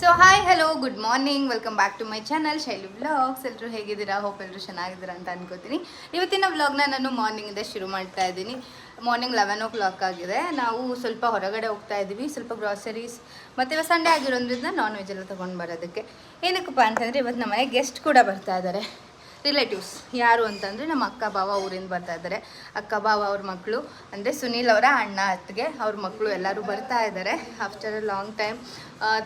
So hi hello good morning welcome back to my channel Shaili vlogs ಎಲ್ಲರೂ ಹೇಗಿದ್ದೀರಾ? Hope ಎಲ್ಲರೂ ಚೆನ್ನಾಗಿದ್ದೀರಾ ಅಂತ ಅನ್ಕೋತೀನಿ. ಇವತ್ತಿನ ವ್ಲಾಗ್ನ ನಾನು ಮಾರ್ನಿಂಗಿಂದ ಶುರು ಮಾಡ್ತಾ ಇದ್ದೀನಿ. ಮಾರ್ನಿಂಗ್ ಲೆವೆನ್ ಓ ಕ್ಲಾಕ್ ಆಗಿದೆ. ನಾವು ಸ್ವಲ್ಪ ಹೊರಗಡೆ ಹೋಗ್ತಾ ಇದ್ದೀವಿ. ಸ್ವಲ್ಪ ಗ್ರಾಸರೀಸ್ ಮತ್ತು ಇವಾಗ ಸಂಡೇ ಆಗಿರೋದ್ರಿಂದ ನಾನ್ ವೆಜ್ ಎಲ್ಲ ತೊಗೊಂಡು ಬರೋದಕ್ಕೆ. ಏನಕ್ಕಪ್ಪ ಅಂತಂದರೆ ಇವತ್ತು ನಮ್ಮ ಮನೆ ಗೆಸ್ಟ್ ಕೂಡ ಬರ್ತಾ ಇದ್ದಾರೆ. ರಿಲೇಟಿವ್ಸ್ ಯಾರು ಅಂತಂದರೆ ನಮ್ಮ ಅಕ್ಕ ಬಾವ ಊರಿಂದ ಬರ್ತಾ ಇದ್ದಾರೆ. ಅಕ್ಕ ಬಾವ ಅವ್ರ ಮಕ್ಕಳು ಅಂದರೆ ಸುನೀಲ್ ಅವರ ಅಣ್ಣ ಅತ್ತಿಗೆ ಅವ್ರ ಮಕ್ಕಳು ಎಲ್ಲರೂ ಬರ್ತಾ ಇದ್ದಾರೆ. After a long time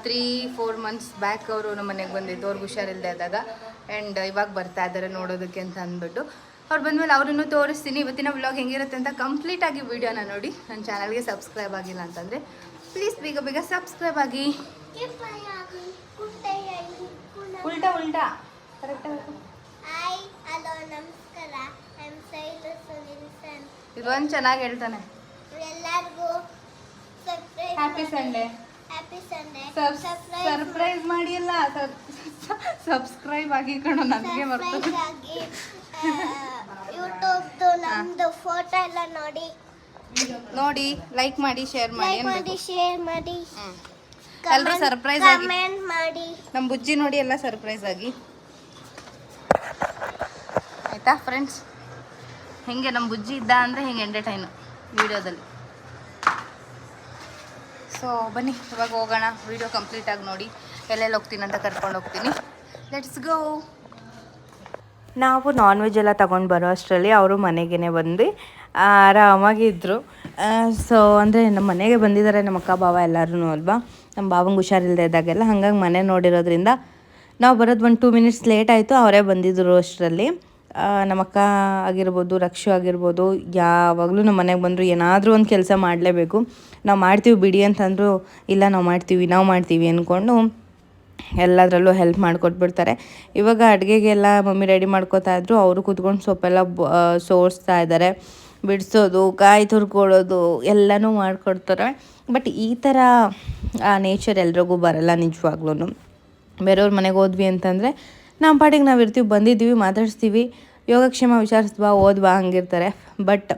three four months back ಅವರು ನಮ್ಮ ಮನೆಗೆ ಬಂದಿದ್ದು. ಅವ್ರಿಗೆ ಹುಷಾರಿಲ್ಲದೆ ಆದಾಗ ಆ್ಯಂಡ್ ಇವಾಗ ಬರ್ತಾ ಇದ್ದಾರೆ ನೋಡೋದಕ್ಕೆ ಅಂತ ಅಂದ್ಬಿಟ್ಟು. ಅವ್ರು ಬಂದಮೇಲೆ ಅವರನ್ನು ತೋರಿಸ್ತೀನಿ. ಇವತ್ತಿನ ವ್ಲಾಗ್ ಹೆಂಗಿರುತ್ತೆ ಅಂತ ಕಂಪ್ಲೀಟಾಗಿ ವೀಡಿಯೋನ ನೋಡಿ. ನನ್ನ ಚಾನಲ್ಗೆ ಸಬ್ಸ್ಕ್ರೈಬ್ ಆಗಿಲ್ಲ ಅಂತಂದರೆ ಪ್ಲೀಸ್ ಬೇಗ ಬೇಗ ಸಬ್ಸ್ಕ್ರೈಬ್ ಆಗಿ. ಉಲ್ಟಾ ಉಲ್ಟಾ. ಕರೆಕ್ಟಾಗಿ ಹಾಯ್ ಹಲೋ ನಮಸ್ಕಾರ. ಸೈಲು ಸುನಿಲ್ ಸನ್ ಇದೊಂದು ಚೆನ್ನಾಗಿ ಹೇಳ್ತಾನೆ. ಎಲ್ಲರಿಗೂ surprise happy Sunday happy Sunday surprise ಮಾಡಿ. ಅಲ್ಲ ಸಬ್ಸ್ಕ್ರೈಬ್ ಆಗಿ ಕಣೋ ನನಗೆ ಬರ್ತದೆ ಸರ್ಪ್ರೈಸ್ ಆಗಿ ಯೂಟ್ಯೂಬ್ದು ನಮ್ಮದು ಫೋಟೋ ಎಲ್ಲ ನೋಡಿ. ನೋಡಿ ಲೈಕ್ ಮಾಡಿ ಶೇರ್ ಮಾಡಿ ಲೈಕ್ ಮಾಡಿ ಶೇರ್ ಮಾಡಿ. ಎಲ್ಲರೂ ಸರ್ಪ್ರೈಸ್ ಆಗಿ. ಕಮೆಂಟ್ ಮಾಡಿ. ನಮ್ಮ ಬುಜ್ಜಿ ನೋಡಿ ಎಲ್ಲ ಸರ್ಪ್ರೈಸ್ ಆಗಿ. ಆಯ್ತಾ ಫ್ರೆಂಡ್ಸ್ ಹೆಂಗೆ ನಮ್ಮ ಬುಜ್ಜಿ ಇದ್ದ ಅಂದರೆ ಹಿಂಗೆ ಎಂಟರ್ಟೈನು ವಿಡಿಯೋದಲ್ಲಿ? ಸೊ ಬನ್ನಿ, ಇವಾಗ ಹೋಗೋಣ. ವಿಡಿಯೋ ಕಂಪ್ಲೀಟಾಗಿ ನೋಡಿ. ಎಲ್ಲೆಲ್ಲಿ ಹೋಗ್ತೀನಿ ಅಂತ ಕರ್ಕೊಂಡು ಹೋಗ್ತೀನಿ. ಲೆಟ್ಸ್ ಗೋ ನಾವು ನಾನ್ ವೆಜ್ ಎಲ್ಲ ತಗೊಂಡು ಬರೋ ಅಷ್ಟರಲ್ಲಿ ಅವರು ಮನೆಗೇ ಬಂದು ಆರಾಮಾಗಿದ್ದರು ಸೊ ಅಂದರೆ ನಮ್ಮ ಮನೆಗೆ ಬಂದಿದ್ದಾರೆ ನಮ್ಮ ಅಕ್ಕ ಬಾವ ಎಲ್ಲರೂ ಅಲ್ವಾ? ನಮ್ಮ ಬಾವಂಗೆ ಹುಷಾರಿಲ್ಲದೆ ಇದ್ದಾಗೆಲ್ಲ, ಹಾಗಾಗಿ ಮನೆ ನೋಡಿರೋದ್ರಿಂದ ನಾವು ಬರೋದು ಒಂದು ಟೂ ಮಿನಿಟ್ಸ್ ಲೇಟ್ ಆಯಿತು, ಅವರೇ ಬಂದಿದ್ದರು ಅಷ್ಟರಲ್ಲಿ. ಆ, ನಮ್ಮ ಅಕ್ಕ ಆಗಿರ್ಬೋದು ರಕ್ಷು ಆಗಿರ್ಬೋದು ಯಾವಾಗಲೂ ನಮ್ಮ ಮನೆಗೆ ಬಂದರೂ ಏನಾದರೂ ಒಂದು ಕೆಲಸ ಮಾಡಲೇಬೇಕು. ನಾವು ಮಾಡ್ತೀವಿ ಬಿಡಿ ಅಂತಂದರು ಇಲ್ಲ ನಾವು ಮಾಡ್ತೀವಿ ನಾವು ಮಾಡ್ತೀವಿ ಅಂದ್ಕೊಂಡು ಎಲ್ಲದರಲ್ಲೂ ಹೆಲ್ಪ್ ಮಾಡಿಕೊಟ್ಬಿಡ್ತಾರೆ. ಇವಾಗ ಅಡುಗೆಗೆಲ್ಲ ಮಮ್ಮಿ ರೆಡಿ ಮಾಡ್ಕೋತಾ ಇದ್ರು ಅವರು ಕೂತ್ಕೊಂಡು ಸೊಪ್ಪೆಲ್ಲ ಸೋರಿಸ್ತಾ ಇದ್ದಾರೆ ಬಿಡಿಸೋದು ಕಾಯಿ ತುರ್ಕೊಳ್ಳೋದು ಎಲ್ಲನೂ ಮಾಡಿಕೊಡ್ತಾರೆ. ಬಟ್ ಈ ಥರ ನೇಚರ್ ಎಲ್ರಿಗೂ ಬರಲ್ಲ ನಿಜವಾಗ್ಲೂ ಬೇರೆಯವ್ರ ಮನೆಗೆ ಹೋದ್ವಿ ಅಂತಂದರೆ ನಮ್ಮ ಪಾಟಿಗೆ ನಾವು ಇರ್ತೀವಿ, ಬಂದಿದ್ದೀವಿ, ಮಾತಾಡಿಸ್ತೀವಿ, ಯೋಗಕ್ಷೇಮ ವಿಚಾರಿಸ್ತಾ ಓದ್ವಾ, ಹಂಗಿರ್ತಾರೆ. ಬಟ್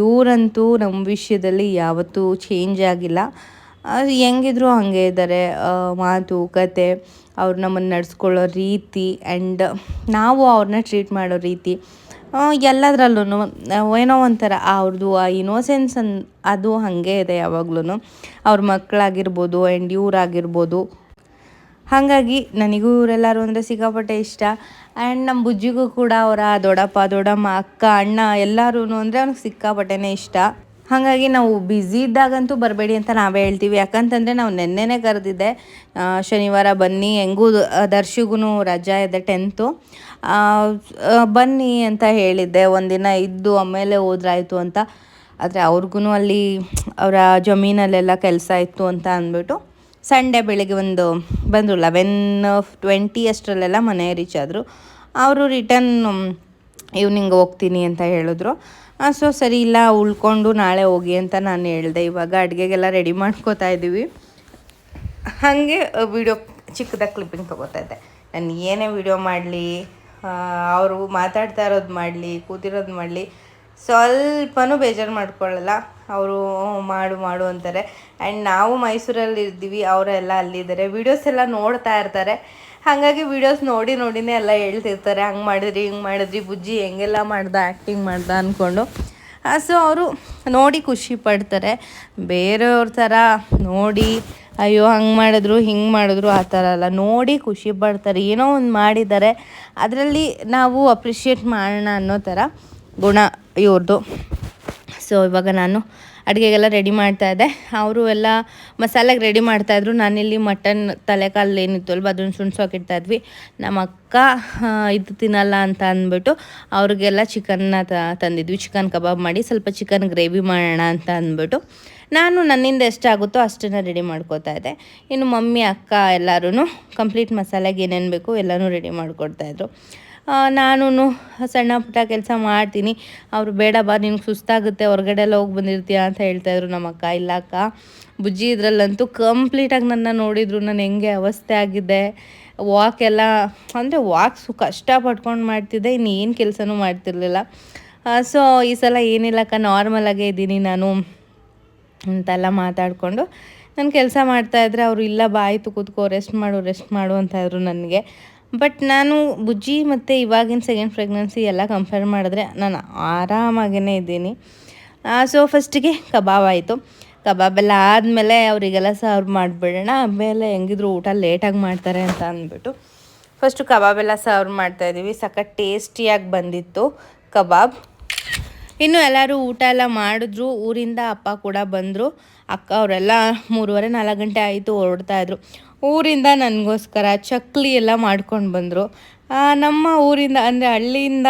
ಇವರಂತೂ ನಮ್ಮ ವಿಷಯದಲ್ಲಿ ಯಾವತ್ತೂ ಚೇಂಜ್ ಆಗಿಲ್ಲ. ಹೆಂಗಿದ್ರು ಹಾಗೆ ಇದ್ದಾರೆ. ಮಾತು, ಕತೆ, ಅವ್ರು ನಮ್ಮನ್ನು ನಡೆಸ್ಕೊಳ್ಳೋ ರೀತಿ ಆ್ಯಂಡ್ ನಾವು ಅವ್ರನ್ನ ಟ್ರೀಟ್ ಮಾಡೋ ರೀತಿ ಎಲ್ಲದರಲ್ಲೂ ಏನೋ ಒಂಥರ ಅವ್ರದ್ದು ಆ ಇನೋಸೆನ್ಸ್ ಅನ್, ಅದು ಹಾಗೆ ಇದೆ ಯಾವಾಗ್ಲೂ ಅವ್ರ ಮಕ್ಕಳಾಗಿರ್ಬೋದು ಆ್ಯಂಡ್ ಇವ್ರಾಗಿರ್ಬೋದು. ಹಾಗಾಗಿ ನನಗೂ ಇವರೆಲ್ಲರೂ ಅಂದರೆ ಸಿಕ್ಕಾಪಟ್ಟೆ ಇಷ್ಟ. ಆ್ಯಂಡ್ ನಮ್ಮ ಬುಜ್ಜಿಗೂ ಕೂಡ ಅವರ ದೊಡ್ಡಪ್ಪ, ದೊಡ್ಡಮ್ಮ, ಅಕ್ಕ, ಅಣ್ಣ ಎಲ್ಲರೂ ಅಂದರೆ ಅವ್ನಿಗೆ ಸಿಕ್ಕಾಪಟ್ಟೆನೇ ಇಷ್ಟ. ಹಾಗಾಗಿ ನಾವು ಬ್ಯುಸಿ ಇದ್ದಾಗಂತೂ ಬರಬೇಡಿ ಅಂತ ನಾವೇ ಹೇಳ್ತೀವಿ. ಯಾಕಂತಂದರೆ ನಾವು ನೆನ್ನೆನೇ ಕರೆದಿದ್ದೆ ಶನಿವಾರ ಬನ್ನಿ, ಹೆಂಗೂ ದರ್ಶಿಗೂ ರಜಾ ಇದೆ ಟೆಂತು ಬನ್ನಿ ಅಂತ ಹೇಳಿದ್ದೆ. ಒಂದಿನ ಇದ್ದು ಆಮೇಲೆ ಹೋದ್ರಾಯ್ತು ಅಂತ. ಆದರೆ ಅವ್ರಿಗೂ ಅಲ್ಲಿ ಅವರ ಜಮೀನಲ್ಲೆಲ್ಲ ಕೆಲಸ ಇತ್ತು ಅಂತ ಅಂದ್ಬಿಟ್ಟು ಸಂಡೇ ಬೆಳಿಗ್ಗೆ ಒಂದು ಬಂದರು ಲೆವೆನ್ ಟ್ವೆಂಟಿ ಅಷ್ಟರಲ್ಲೆಲ್ಲ ಮನೆ ರೀಚ್ ಆದರು, ಅವರು ರಿಟರ್ನ್ ಈವ್ನಿಂಗ್ ಹೋಗ್ತೀನಿ ಅಂತ ಹೇಳಿದ್ರು. ಸೊ ಸರಿ, ಇಲ್ಲ, ಉಳ್ಕೊಂಡು ನಾಳೆ ಹೋಗಿ ಅಂತ ನಾನು ಹೇಳಿದೆ. ಇವಾಗ ಅಡುಗೆಗೆಲ್ಲ ರೆಡಿ ಮಾಡ್ಕೋತಾ ಇದ್ದೀವಿ ಹಾಗೆ ವಿಡಿಯೋ ಚಿಕ್ಕದಾಗಿ ಕ್ಲಿಪ್ಪಿಂಗ್ ತೊಗೋತಾ ಇದ್ದೆ. ನಾನು ಏನೇ ವಿಡಿಯೋ ಮಾಡಲಿ ಅವರು ಮಾತಾಡ್ತಾ ಇರೋದು ಮಾಡಲಿ, ಕೂತಿರೋದು ಮಾಡಲಿ ಸ್ವಲ್ಪನೂ ಬೇಜಾರು ಮಾಡ್ಕೊಳ್ಳಲ್ಲ. ಅವರು ಮಾಡು ಮಾಡು ಅಂತಾರೆ. ಆ್ಯಂಡ್ ನಾವು ಮೈಸೂರಲ್ಲಿ ಇರ್ತೀವಿ ಅವರೆಲ್ಲ ಅಲ್ಲಿದ್ದಾರೆ ವೀಡಿಯೋಸ್ ಎಲ್ಲ ನೋಡ್ತಾ ಇರ್ತಾರೆ. ಹಾಗಾಗಿ ವೀಡಿಯೋಸ್ ನೋಡಿ, ನೋಡಿನೇ ಎಲ್ಲ ಹೇಳ್ತಿರ್ತಾರೆ. ಹಂಗೆ ಮಾಡಿದ್ರಿ, ಹಿಂಗೆ ಮಾಡಿದ್ರಿ, ಬುಜ್ಜಿ, ಹೆಂಗೆಲ್ಲ ಮಾಡ್ದ ಆ್ಯಕ್ಟಿಂಗ್ ಮಾಡ್ದ ಅಂದ್ಕೊಂಡು ಸೊ ಅವರು ನೋಡಿ ಖುಷಿ ಪಡ್ತಾರೆ. ಬೇರೆಯವ್ರ ಥರ ನೋಡಿ, ಅಯ್ಯೋ, ಹಂಗೆ ಮಾಡಿದ್ರು, ಹಿಂಗೆ ಮಾಡಿದ್ರು ಆ ಥರ ಅಲ್ಲ ನೋಡಿ ಖುಷಿ ಪಡ್ತಾರೆ. ಏನೋ ಒಂದು ಮಾಡಿದ್ದಾರೆ. ಅದರಲ್ಲಿ ನಾವು ಅಪ್ರಿಷಿಯೇಟ್ ಮಾಡೋಣ ಅನ್ನೋ ಥರ. ಗುಣ ಇವ್ರದ್ದು ಸೊ ಇವಾಗ ನಾನು ಅಡುಗೆಗೆಲ್ಲ ರೆಡಿ ಮಾಡ್ತಾ ಇದ್ದೆ. ಅವರು ಎಲ್ಲ ಮಸಾಲೆಗೆ ರೆಡಿ ಮಾಡ್ತಾಯಿದ್ರು ನಾನಿಲ್ಲಿ ಮಟನ್ ತಲೆಕಾಲು ಏನಿತ್ತು ಅಲ್ವ, ಅದನ್ನು ಸುಣ್ಸೋಕಿಡ್ತಾ ಇದ್ವಿ. ನಮ್ಮ ಅಕ್ಕ ಇದು ತಿನ್ನಲ್ಲ ಅಂತ ಅಂದ್ಬಿಟ್ಟು ಅವ್ರಿಗೆಲ್ಲ ಚಿಕನ್ನ ತಂದಿದ್ವಿ. ಚಿಕನ್ ಕಬಾಬ್ ಮಾಡಿ ಸ್ವಲ್ಪ ಚಿಕನ್ ಗ್ರೇವಿ ಮಾಡೋಣ ಅಂತ ಅಂದ್ಬಿಟ್ಟು ನಾನು ನನ್ನಿಂದ ಎಷ್ಟಾಗುತ್ತೋ ಅಷ್ಟನ್ನು ರೆಡಿ ಮಾಡ್ಕೋತಾ ಇದ್ದೆ. ಇನ್ನು ಮಮ್ಮಿ, ಅಕ್ಕ ಎಲ್ಲರೂ ಕಂಪ್ಲೀಟ್ ಮಸಾಲೆಗೆ ಏನೇನು ಬೇಕು ಎಲ್ಲನೂ ರೆಡಿ ಮಾಡಿಕೊಡ್ತಾಯಿದ್ರು ನಾನು ಸಣ್ಣ ಪುಟ್ಟ ಕೆಲಸ ಮಾಡ್ತೀನಿ. ಅವರು ಬೇಡ ಬಾ, ನಿನ್ಗೆ ಸುಸ್ತಾಗುತ್ತೆ ಹೊರಗಡೆ ಎಲ್ಲ ಹೋಗಿ ಬಂದಿರ್ತೀಯ ಅಂತ ಹೇಳ್ತಾಯಿದ್ರು ನಮ್ಮ ಅಕ್ಕ. ಇಲ್ಲ ಅಕ್ಕ, ಬುಜ್ಜಿ ಇದರಲ್ಲಂತೂ ಕಂಪ್ಲೀಟಾಗಿ ನನ್ನ ನೋಡಿದ್ರು, ನಾನು ಹೆಂಗೆ ಅವಸ್ಥೆ ಆಗಿದೆ. ವಾಕ್ ಎಲ್ಲ, ಅಂದರೆ ವಾಕ್ಸು ಕಷ್ಟಪಟ್ಕೊಂಡು ಮಾಡ್ತಿದ್ದೆ, ಇನ್ನೇನು ಕೆಲಸನೂ ಮಾಡ್ತಿರ್ಲಿಲ್ಲ. ಸೊ ಈ ಸಲ ಏನಿಲ್ಲಕ್ಕ ನಾರ್ಮಲಾಗೇ ಇದ್ದೀನಿ ನಾನು ಅಂತೆಲ್ಲ ಮಾತಾಡಿಕೊಂಡು. ನಾನು ಕೆಲಸ ಮಾಡ್ತಾಯಿದ್ರೆ ಅವರು, ಇಲ್ಲ ಬಾ, ಆಯಿತು ಕೂತ್ಕೋ ರೆಸ್ಟ್ ಮಾಡು ರೆಸ್ಟ್ ಮಾಡು ಅಂತ ಇದ್ರು ನನಗೆ. ಬಟ್ ನಾನು ಬುಜ್ಜಿ ಮತ್ತು ಇವಾಗಿನ ಸೆಕೆಂಡ್ ಪ್ರೆಗ್ನೆನ್ಸಿ ಎಲ್ಲ ಕಂಪೇರ್ ಮಾಡಿದ್ರೆ ನಾನು ಆರಾಮಾಗೇ ಇದ್ದೀನಿ. ಸೊ ಫಸ್ಟಿಗೆ ಕಬಾಬ್ ಆಯಿತು. ಕಬಾಬ್ ಎಲ್ಲ ಆದಮೇಲೆ ಅವರಿಗೆಲ್ಲ ಸರ್ವ್ ಮಾಡಿಬಿಡೋಣ. ಆಮೇಲೆ ಹೆಂಗಿದ್ರು ಊಟ ಲೇಟಾಗಿ ಮಾಡ್ತಾರೆ ಅಂತ ಅಂದ್ಬಿಟ್ಟು ಫಸ್ಟು ಎಲ್ಲ ಸರ್ವ್ ಮಾಡ್ತಾಯಿದ್ದೀವಿ ಸಖತ್ ಟೇಸ್ಟಿಯಾಗಿ ಬಂದಿತ್ತು ಕಬಾಬ್. ಇನ್ನು ಎಲ್ಲರೂ ಊಟ ಎಲ್ಲ ಮಾಡಿದ್ರು. ಊರಿಂದ ಅಪ್ಪ ಕೂಡ ಬಂದರು. ಅಕ್ಕ ಅವರೆಲ್ಲ ಮೂರುವರೆ ನಾಲ್ಕು ಗಂಟೆ ಆಯಿತು ಹೊರಡ್ತಾ ಇದ್ರು. ಊರಿಂದ ನನಗೋಸ್ಕರ ಚಕ್ಲಿ ಎಲ್ಲ ಮಾಡ್ಕೊಂಡು ಬಂದರು. ನಮ್ಮ ಊರಿಂದ, ಅಂದರೆ ಹಳ್ಳಿಯಿಂದ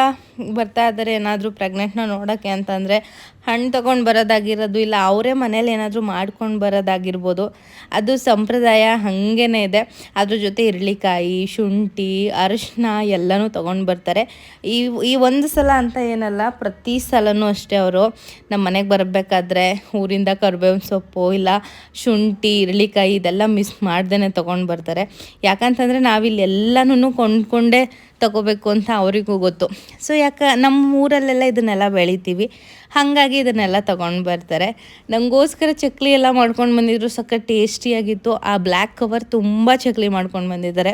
ಬರ್ತಾ ಇದ್ದಾರೆ ಏನಾದರೂ ಪ್ರೆಗ್ನೆಂಟ್ನ ನೋಡೋಕ್ಕೆ ಅಂತಂದರೆ ಹಣ್ಣು ತಗೊಂಡು ಬರೋದಾಗಿರೋದು ಇಲ್ಲ, ಅವರೇ ಮನೇಲಿ ಏನಾದರೂ ಮಾಡ್ಕೊಂಡು ಬರೋದಾಗಿರ್ಬೋದು. ಅದು ಸಂಪ್ರದಾಯ ಹಾಗೇ ಇದೆ. ಅದ್ರ ಜೊತೆ ಇರಳಿಕಾಯಿ ಶುಂಠಿ ಅರಿಶಿನ ಎಲ್ಲನೂ ತೊಗೊಂಡು ಬರ್ತಾರೆ. ಈ ಈ ಒಂದು ಸಲ ಅಂತ ಏನಲ್ಲ, ಪ್ರತಿ ಸಲನೂ ಅಷ್ಟೇ ಅವರು ನಮ್ಮ ಮನೆಗೆ ಬರಬೇಕಾದ್ರೆ ಊರಿಂದ ಕರ್ಬೇವಿನ ಸೊಪ್ಪು ಇಲ್ಲ, ಶುಂಠಿ ಇರಳಿಕಾಯಿ ಇದೆಲ್ಲ ಮಿಸ್ ಮಾಡ್ದೇ ತೊಗೊಂಡು ಬರ್ತಾರೆ. ಯಾಕಂತಂದರೆ ನಾವಿಲ್ಲಿ ಎಲ್ಲನೂ ಕೊಂಡ್ಕೊಂಡೇ ತಗೋಬೇಕು ಅಂತ ಅವರಿಗೂ ಗೊತ್ತು. ಸೊ, ಯಾಕೆ ನಮ್ಮ ಊರಲ್ಲೆಲ್ಲ ಇದನ್ನೆಲ್ಲ ಬೆಳಿತೀವಿ. ಹಾಗಾಗಿ ಇದನ್ನೆಲ್ಲ ತೊಗೊಂಡು ಬರ್ತಾರೆ. ನನಗೋಸ್ಕರ ಚಕ್ಲಿ ಎಲ್ಲ ಮಾಡ್ಕೊಂಡು ಬಂದಿದ್ರು. ಸಖತ್ ಟೇಸ್ಟಿಯಾಗಿತ್ತು ಆ ಬ್ಲ್ಯಾಕ್ ಕವರ್ ತುಂಬ ಚಕ್ಲಿ ಮಾಡ್ಕೊಂಡು ಬಂದಿದ್ದಾರೆ.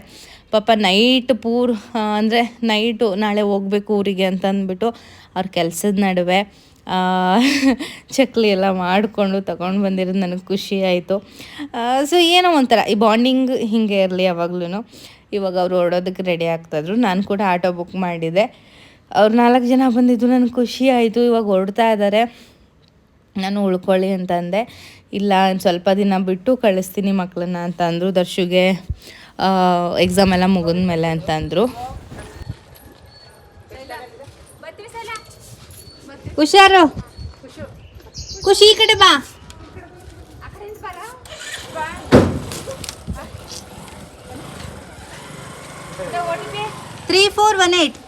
ಪಾಪ ನೈಟ್ ಪೂರ್ ಅಂದರೆ ನೈಟು ನಾಳೆ ಹೋಗ್ಬೇಕು ಊರಿಗೆ ಅಂತ ಅಂದ್ಬಿಟ್ಟು ಅವ್ರ ಕೆಲಸದ ನಡುವೆ ಚಕ್ಲಿ ಎಲ್ಲ ಮಾಡಿಕೊಂಡು ತಗೊಂಡು ಬಂದಿರೋದು ನನಗೆ ಖುಷಿ ಆಯಿತು. ಸೊ ಏನೋ ಒಂಥರ, ಈ ಬಾಂಡಿಂಗ್ ಹಿಂಗೆ ಇರಲಿ ಯಾವಾಗ್ಲೂ ಇವಾಗ ಅವರು ಓಡೋದಕ್ಕೆ ರೆಡಿ ಆಗ್ತಾಯಿದ್ರು ನಾನು ಕೂಡ ಆಟೋ ಬುಕ್ ಮಾಡಿದ್ದೆ ಅವ್ರು ನಾಲ್ಕು ಜನ ಬಂದಿದ್ದು ನನಗೆ ಖುಷಿ ಆಯಿತು. ಇವಾಗ ಹೊರಡ್ತಾ ಇದ್ದಾರೆ ನಾನು ಉಳ್ಕೊಳ್ಳಿ ಅಂತಂದೆ ಇಲ್ಲ ಸ್ವಲ್ಪ ದಿನ ಬಿಟ್ಟು ಕಳಿಸ್ತೀನಿ ಮಕ್ಕಳನ್ನ ಅಂತ ಅಂದರು. ದರ್ಶುಗೆ ಎಕ್ಸಾಮ್ ಎಲ್ಲ ಮುಗಿದ್ಮೇಲೆ ಅಂತ ಅಂದರು. ಹುಷಾರು. ಖುಷಿ, ಈ ಕಡೆ ಬಾ. ತ್ರೀ ಫೋರ್ ಒನ್ ಏಯ್ಟ್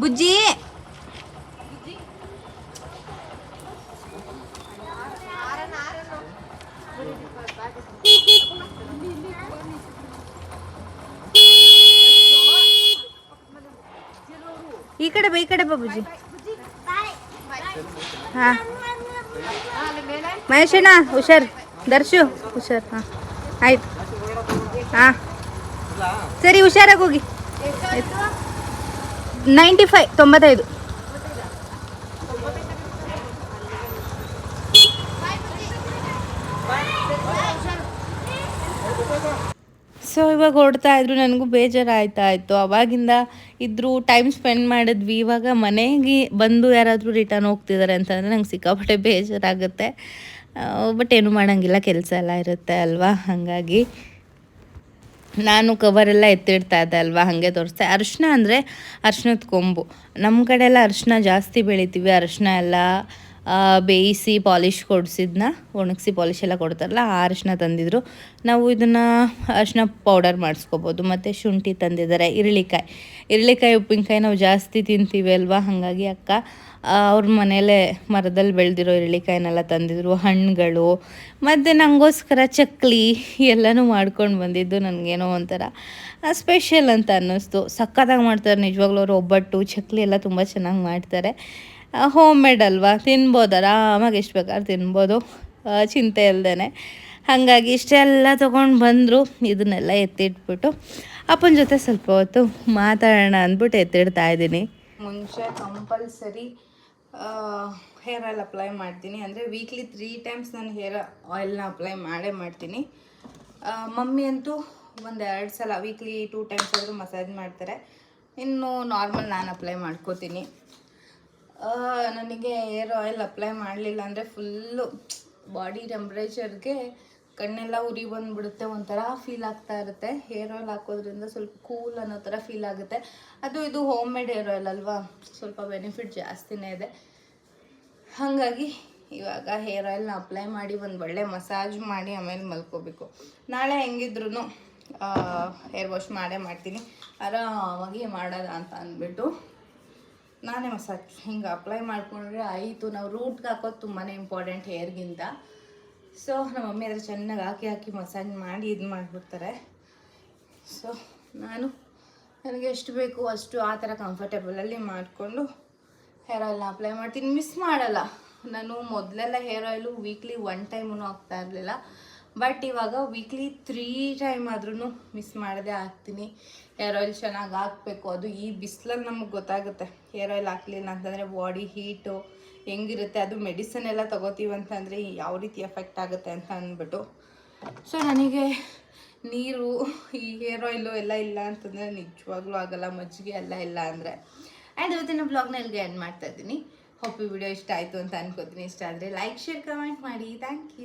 ಬುಜ್ಜಿ ಈ ಕಡೆ ಬಾ ಈ ಕಡೆ ಬಾ ಬುಜ್ಜಿ ಹಾ ಮಹೇಶಣ್ಣ ಹುಷಾರ್ ದರ್ಶು ಹುಷಾರ್ ಹಾಂ ಆಯ್ತು ಹಾಂ ಸರಿ ಹುಷಾರಾಗಿ ಹೋಗಿ ನೈಂಟಿ ಫೈವ್, ತೊಂಬತ್ತೈದು. ಸೊ, ಇವಾಗ ಓಡ್ತಾ ಇದ್ರು, ನನಗೂ ಬೇಜಾರಾಯ್ತಾ ಇತ್ತು ಅವಾಗಿಂದ ಇದ್ರು ಟೈಮ್ ಸ್ಪೆಂಡ್ ಮಾಡಿದ್ವಿ. ಇವಾಗ ಮನೆಗೆ ಬಂದು ಯಾರಾದರೂ ರಿಟರ್ನ್ ಹೋಗ್ತಿದ್ದಾರೆ ಅಂತಂದರೆ ನಂಗೆ ಸಿಕ್ಕಾಪಟ್ಟೆ ಬೇಜಾರಾಗುತ್ತೆ. ಬಟ್ ಏನು ಮಾಡೋಂಗಿಲ್ಲ, ಕೆಲಸ ಎಲ್ಲ ಇರುತ್ತೆ ಅಲ್ವಾ? ಹಾಗಾಗಿ ನಾನು ಕವರೆಲ್ಲ ಎತ್ತಿಡ್ತಾ ಇದ್ದೆ ಅಲ್ವಾ? ಹಾಗೆ ತೋರಿಸ್ತೆ ಅರಿಶಿನ ಅಂದರೆ ಅರಿಶಿನದ ಕೊಂಬು. ನಮ್ಮ ಕಡೆ ಎಲ್ಲ ಅರಿಶಿನ ಜಾಸ್ತಿ ಬೆಳಿತೀವಿ. ಅರಿಶಿನ ಎಲ್ಲ ಬೇಯಿಸಿ ಪಾಲಿಷ್ ಕೊಡಿಸಿದ್ನ, ಒಣಗಿಸಿ ಪಾಲಿಷ್ ಎಲ್ಲ ಕೊಡ್ತಾರಲ್ಲ, ಆ ಅರಿಶಿನ ತಂದಿದ್ರು. ನಾವು ಇದನ್ನು ಅರಿಶಿನ ಪೌಡರ್ ಮಾಡಿಸ್ಕೋಬೋದು. ಮತ್ತು ಶುಂಠಿ ತಂದಿದ್ದಾರೆ. ಇರಳಿಕಾಯಿ ಇರಳಿಕಾಯಿ ಉಪ್ಪಿನಕಾಯಿ ನಾವು ಜಾಸ್ತಿ ತಿಂತೀವಿ ಅಲ್ವಾ? ಹಾಗಾಗಿ ಅಕ್ಕ ಅವ್ರ ಮನೇಲೇ ಮರದಲ್ಲಿ ಬೆಳೆದಿರೋ ಇರಳಿಕಾಯಿನೆಲ್ಲ ತಂದಿದ್ರು. ಹಣ್ಣುಗಳು, ಮತ್ತು ನನಗೋಸ್ಕರ ಚಕ್ಲಿ ಎಲ್ಲನೂ ಮಾಡ್ಕೊಂಡು ಬಂದಿದ್ದು ನನಗೇನೋ ಒಂಥರ ಸ್ಪೆಷಲ್ ಅಂತ ಅನ್ನಿಸ್ತು. ಸಕ್ಕತ್ತಾಗಿ ಮಾಡ್ತಾರೆ. ನಿಜವಾಗ್ಲೂ ಅವರು ಒಬ್ಬಟ್ಟು, ಚಕ್ಲಿ ಎಲ್ಲ ತುಂಬ ಚೆನ್ನಾಗಿ ಮಾಡ್ತಾರೆ. ಹೋಮ್ ಮೇಡ್ ಅಲ್ವಾ? ತಿನ್ಬೋದು ಆರಾಮಾಗಿ ಎಷ್ಟು ಬೇಕಾದ್ರೆ ತಿನ್ಬೋದು. ಚಿಂತೆ ಇಲ್ಲದೇ ಹಾಗಾಗಿ ಇಷ್ಟೆಲ್ಲ ತೊಗೊಂಡು ಬಂದರು. ಇದನ್ನೆಲ್ಲ ಎತ್ತಿಟ್ಬಿಟ್ಟು ಅಪ್ಪನ ಜೊತೆ ಸ್ವಲ್ಪ ಹೊತ್ತು ಮಾತಾಡೋಣ ಅಂದ್ಬಿಟ್ಟು ಎತ್ತಿಡ್ತಾ ಇದ್ದೀನಿ. ಮುಂಚೆ ಕಂಪಲ್ಸರಿ ಹೇರ್ ಆಯಿಲ್ ಅಪ್ಲೈ ಮಾಡ್ತೀನಿ. ಅಂದರೆ ವೀಕ್ಲಿ ತ್ರೀ ಟೈಮ್ಸ್ ನಾನು ಹೇರ್ ಆಯಿಲ್ನ ಅಪ್ಲೈ ಮಾಡೇ ಮಾಡ್ತೀನಿ. ಮಮ್ಮಿ ಅಂತೂ ಒಂದು ಎರಡು ಸಲ ವೀಕ್ಲಿ ಟೂ ಟೈಮ್ಸ್ ಆದರೂ ಮಸಾಜ್ ಮಾಡ್ತಾರೆ. ಇನ್ನು ನಾರ್ಮಲ್ ನಾನು ಅಪ್ಲೈ ಮಾಡ್ಕೋತೀನಿ. ನನಗೆ ಏರ್ ಆಯಿಲ್ ಅಪ್ಲೈ ಮಾಡಲಿಲ್ಲ ಅಂದರೆ ಫುಲ್ಲು ಬಾಡಿ ಟೆಂಪ್ರೇಚರ್ಗೆ ಕಣ್ಣೆಲ್ಲ ಉರಿ ಬಂದುಬಿಡುತ್ತೆ, ಒಂಥರ ಫೀಲ್ ಆಗ್ತಾ ಇರುತ್ತೆ. ಹೇರ್ ಆಯಿಲ್ ಹಾಕೋದ್ರಿಂದ ಸ್ವಲ್ಪ ಕೂಲ್ ಅನ್ನೋ ಥರ ಫೀಲ್ ಆಗುತ್ತೆ. ಅದು ಇದು ಹೋಮ್ ಮೇಡ್ ಹೇರ್ ಆಯಿಲ್ ಅಲ್ವಾ? ಸ್ವಲ್ಪ ಬೆನಿಫಿಟ್ ಜಾಸ್ತಿನೇ ಇದೆ. ಹಾಗಾಗಿ ಇವಾಗ ಹೇರ್ ಆಯಿಲ್ನ ಅಪ್ಲೈ ಮಾಡಿ ಒಂದು ಒಳ್ಳೆ ಮಸಾಜ್ ಮಾಡಿ ಆಮೇಲೆ ಮಲ್ಕೋಬೇಕು. ನಾಳೆ ಹೆಂಗಿದ್ರು ಹೇರ್ ವಾಶ್ ಮಾಡೇ ಮಾಡ್ತೀನಿ. ಆರಾಮಾಗಿ ಮಾಡೋದ ಅಂತ ಅಂದ್ಬಿಟ್ಟು. ನಾನೇ ಮಸಾಜ್. ಹಿಂಗೆ ಅಪ್ಲೈ ಮಾಡಿಕೊಂಡ್ರೆ ಆಯಿತು. ನಾವು ರೂಟ್ಗೆ ಹಾಕೋದು ತುಂಬಾ ಇಂಪಾರ್ಟೆಂಟ್ ಹೇರ್ಗಿಂತ ಸೊ ನಮ್ಮ ಮಮ್ಮಿ ಅದ್ರ ಚೆನ್ನಾಗಿ ಹಾಕಿ ಹಾಕಿ ಮಸಾಜ್ ಮಾಡಿ ಇದು ಮಾಡಿಬಿಡ್ತಾರೆ. ಸೊ ನಾನು ನನಗೆ ಎಷ್ಟು ಬೇಕು ಅಷ್ಟು ಆ ಥರ ಕಂಫರ್ಟೇಬಲಲ್ಲಿ ಮಾಡಿಕೊಂಡು ಹೇರ್ ಆಯಿಲ್ನ ಅಪ್ಲೈ ಮಾಡ್ತೀನಿ. ಮಿಸ್ ಮಾಡಲ್ಲ. ನಾನು ಮೊದಲೆಲ್ಲ ಹೇರ್ ಆಯಿಲು ವೀಕ್ಲಿ ಒನ್ ಟೈಮೂ ಹಾಕ್ತಾ ಇರಲಿಲ್ಲ. ಬಟ್ ಇವಾಗ ವೀಕ್ಲಿ ತ್ರೀ ಟೈಮ್ ಆದ್ರೂ ಮಿಸ್ ಮಾಡದೆ ಹಾಕ್ತೀನಿ. ಹೇರ್ ಆಯಿಲ್ ಚೆನ್ನಾಗಿ ಹಾಕಬೇಕು. ಅದು ಈ ಬಿಸಿಲಲ್ಲಿ ನಮಗೆ ಗೊತ್ತಾಗುತ್ತೆ. ಹೇರ್ ಆಯಿಲ್ ಹಾಕ್ಲಿಲ್ಲ ಅಂತಂದರೆ ಬಾಡಿ ಹೀಟು ಹೆಂಗಿರುತ್ತೆ, ಅದು ಮೆಡಿಸನ್ ಎಲ್ಲ ತಗೋತೀವಿ ಅಂತಂದರೆ ಯಾವ ರೀತಿ ಎಫೆಕ್ಟ್ ಆಗುತ್ತೆ ಅಂತ ಅಂದ್ಬಿಟ್ಟು. ಸೊ ನನಗೆ ನೀರು, ಈ ಹೇರ್ ಆಯಿಲು ಎಲ್ಲ ಇಲ್ಲ ಅಂತಂದರೆ ನಿಜವಾಗ್ಲೂ ಆಗಲ್ಲ, ಮಜ್ಜಿಗೆ ಎಲ್ಲ ಇಲ್ಲ ಅಂದರೆ. ಆ್ಯಂಡ್ ಇವತ್ತಿನ ಬ್ಲಾಗ್ನ ಇಲ್ಲಿಗೆ ಎಂಡ್ ಮಾಡ್ತಾ ಇದ್ದೀನಿ. ಹೋಪ್ ವಿಡಿಯೋ ಇಷ್ಟ ಆಯಿತು ಅಂತ ಅನ್ಕೋತೀನಿ. ಇಷ್ಟ ಆದರೆ ಲೈಕ್ ಶೇರ್ ಕಮೆಂಟ್ ಮಾಡಿ. Thank you